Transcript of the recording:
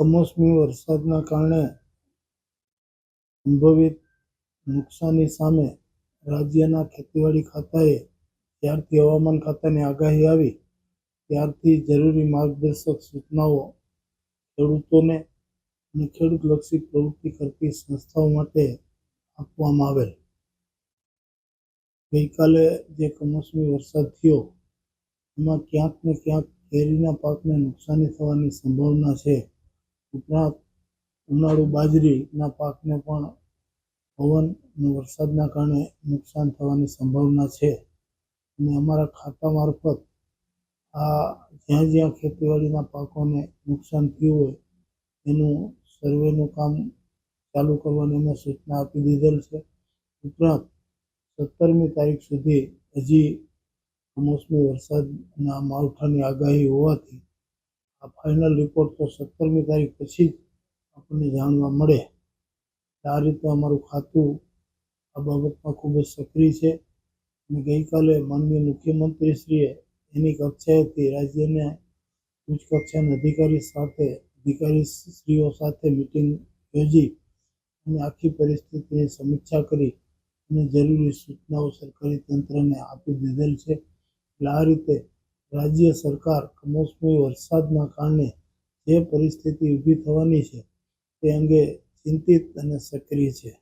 કમોસમી વરસાદના કારણે સંભવિત નુકસાની સામે રાજ્યના ખેતીવાડી ખાતાએ ત્યારથી હવામાન ખાતાની આગાહી આવી. ત્યારથી જરૂરી માર્ગદર્શક સૂચનાઓ ખેડૂતોને અને ખેડૂતલક્ષી પ્રવૃત્તિ કરતી સંસ્થાઓ માટે આપવામાં આવેલ. ગઈકાલે જે કમોસમી વરસાદ થયો, એમાં ક્યાંક ને ક્યાંક કેરીના પાકને નુકસાની થવાની સંભાવના છે. ઉપરાંત ઉનાળુ બાજરીના પાકને પણ પવન અને વરસાદના કારણે નુકસાન થવાની સંભાવના છે. અને અમારા ખાતા મારફત આ જ્યાં જ્યાં ખેતીવાડીના પાકોને નુકસાન થયું હોય, એનું સર્વેનું કામ ચાલુ કરવાની અમે સૂચના આપી દીધેલ છે. ઉપરાંત સત્તરમી તારીખ સુધી હજી કમોસમી વરસાદના માવઠાની આગાહી હોવાથી આ ફાઇનલ રિપોર્ટ તો સત્તરમી તારીખ પછી જ આપણને જાણવા મળે. આ રીતે અમારું ખાતું આ બાબતમાં ખૂબ જ સક્રિય છે. અને ગઈકાલે માનનીય મુખ્યમંત્રીશ્રીએ એની કક્ષાએથી રાજ્યને ઉચ્ચ કક્ષાના અધિકારી સાથે, અધિકારીશ્રીઓ સાથે મિટિંગ યોજી અને આખી પરિસ્થિતિની સમીક્ષા કરી અને જરૂરી સૂચનાઓ સરકારી તંત્રને આપી દીધેલ છે. એટલે આ રીતે રાજ્ય સરકાર કમોસમી વરસાદના કારણે જે પરિસ્થિતિ ઊભી થવાની છે, તે અંગે ચિંતિત અને સક્રિય છે.